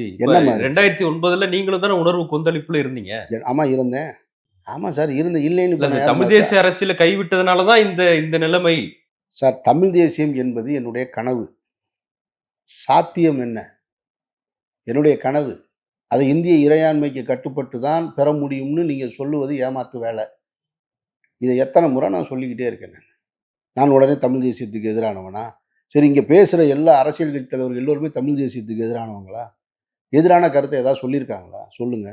என்ன மாதிரி? ரெண்டாயிரத்தி ஒன்பதுல நீங்களும் தானே உணர்வு கொந்தளிப்புல இருந்தீங்க. ஆமா இருந்தேன். ஆமா சார் இருந்த இல்லைன்னு தமிழ் தேசிய அரசியல கைவிட்டதுனாலதான் இந்த இந்த நிலைமை. சார் தமிழ் தேசியம் என்பது என்னுடைய கனவு. சாத்தியம் என்ன? என்னுடைய கனவு. அதை இந்திய இறையாண்மைக்கு கட்டுப்பட்டு தான் பெற முடியும்னு நீங்கள் சொல்லுவது ஏமாத்து வேலை. இதை எத்தனை முறை நான் சொல்லிக்கிட்டே இருக்கேன் நான். நான் உடனே தமிழ் தேசியத்துக்கு எதிரானவனா? சரி இங்கே பேசுகிற எல்லா அரசியல் கட்சி தலைவர்கள் எல்லோருமே தமிழ் தேசியத்துக்கு எதிரானவங்களா? எதிரான கருத்தை ஏதாவது சொல்லியிருக்காங்களா? சொல்லுங்க.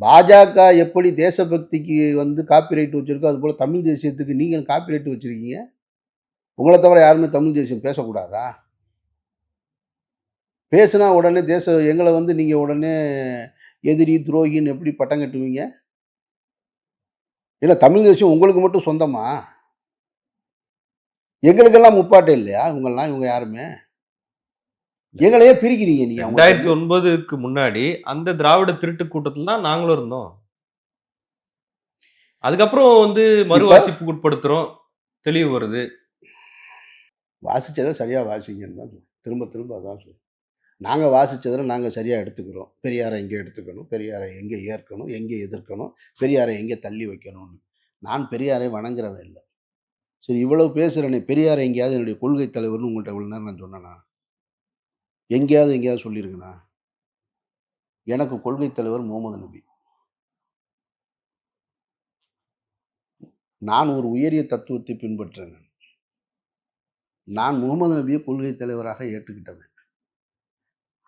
பாஜக எப்படி தேசபக்திக்கு வந்து காப்பிரைட் வச்சுருக்கோ அதுபோல் தமிழ் தேசியத்துக்கு நீங்கள் காப்பிரைட் வச்சுருக்கீங்க? உங்களை தவிர யாருமே தமிழ் தேசியம் பேசக்கூடாதா? பேசுனா உடனே தேச எங்களை வந்து நீங்கள் உடனே எதிரி துரோகின்னு எப்படி பட்டம் கட்டுவீங்க? இல்லை தமிழ் தேசியம் உங்களுக்கு மட்டும் சொந்தமா? எங்களுக்கெல்லாம் முப்பாட்டே இல்லையா? இவங்கெல்லாம் இவங்க யாருமே? எங்களையே பிரிக்கிறீங்க நீங்க ரெண்டாயிரத்தி ஒன்பதுக்கு முன்னாடி அந்த திராவிட திருட்டு கூட்டத்துல தான் நாங்களும் இருந்தோம். அதுக்கப்புறம் வந்து மறுவாசிப்புக்கு உட்படுத்துறோம். தெளிவு வருது. வாசிச்சதை சரியாக வாசிங்கன்னு தான். திரும்ப திரும்ப அதான் சொல்றேன். நாங்கள் வாசிச்சதை நாங்கள் சரியாக எடுத்துக்கிறோம். பெரியாரை எங்கே எடுத்துக்கணும். பெரியாரை எங்கே ஏற்கணும்? எங்கே எதிர்க்கணும்? பெரியாரை எங்கே தள்ளி வைக்கணும்னு. நான் பெரியாரை வணங்குறவன் இல்லை. சரி இவ்வளவு பேசுகிறேனே பெரியாரை எங்கேயாவது என்னுடைய கொள்கை தலைவர்னு உங்கள்கிட்ட இவ்வளோ நேரம் நான் சொன்னேனா? எங்கேயாவது எங்கேயாவது சொல்லியிருக்கேனா எனக்கு கொள்கை தலைவர் முகமது நபி. நான் ஒரு உயரிய தத்துவத்தை பின்பற்றுறேன் நான். முகமது நபியை கொள்கை தலைவராக ஏற்றுக்கிட்டவன்.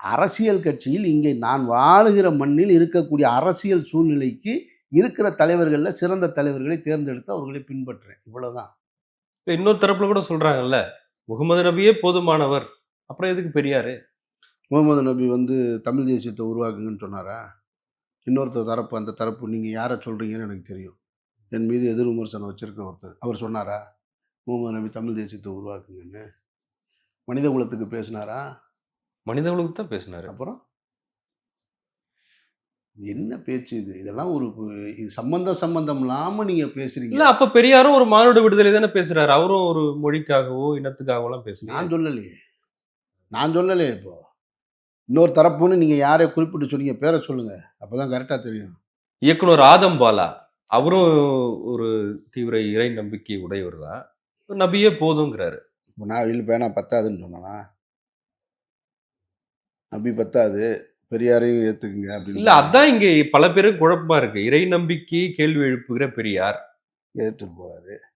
அரசியல் கட்சியில் இங்கே நான் வாழுகிற மண்ணில் இருக்கக்கூடிய அரசியல் சூழ்நிலைக்கு இருக்கிற தலைவர்களில் சிறந்த தலைவர்களை தேர்ந்தெடுத்து அவர்களை பின்பற்றுறேன் இவ்வளோதான் இப்போ இன்னொரு தரப்பில் கூட சொல்கிறாங்கல்ல முகமது நபியே போதுமானவர். அப்புறம் எதுக்கு பெரியாரு? முகமது நபி வந்து தமிழ் தேசியத்தை உருவாக்குங்கன்னு சொன்னாரா? இன்னொருத்தர் தரப்பு அந்த தரப்பு நீங்கள் யாரை சொல்கிறீங்கன்னு எனக்கு தெரியும். என் மீது எதிர் விமர்சனம் வச்சிருக்க ஒருத்தர். அவர் சொன்னாரா? முகமது நபி தமிழ் தேசியத்தை உருவாக்குங்கன்னு. மனித குலத்துக்கு பேசினாரா? மனிதர்களுக்கு தான் பேசினாரு. அப்புறம்? என்ன பேச்சு இது? இதெல்லாம் ஒரு இது சம்பந்தம் சம்பந்தம் இல்லாமல் நீங்கள் பேசுறீங்க. இல்ல அப்ப பெரியாரும் ஒரு மானுட விடுதலை தானே பேசுறாரு. அவரும் ஒரு மொழிக்காகவோ இனத்துக்காகவோ எல்லாம் பேசுறாரு. நான் சொல்லலையே. நான் சொல்லலையே இப்போ. இன்னொரு தரப்புன்னு நீங்கள் யாரை குறிப்பிட்டு சொன்னீங்க பேரை சொல்லுங்க. அப்பதான் கரெக்டாக தெரியும். இயக்குனர் ஆதம் பாலா அவரும் ஒரு தீவிர இறை நம்பிக்கை உடையவர் தான் நபியே போதுங்கிறாரு. இப்போ நான் இல்லை பேனா பத்தாதுன்னு சொன்னேனா? நபி பத்தாது. பெரியாரையும் ஏற்றுக்குங்க அப்படின்னு இல்ல அதான் இங்க பல பேருக்கு குழப்பமா இருக்கு. இறை நம்பிக்கை கேள்வி எழுப்புகிற பெரியார். ஏற்று போறாரு.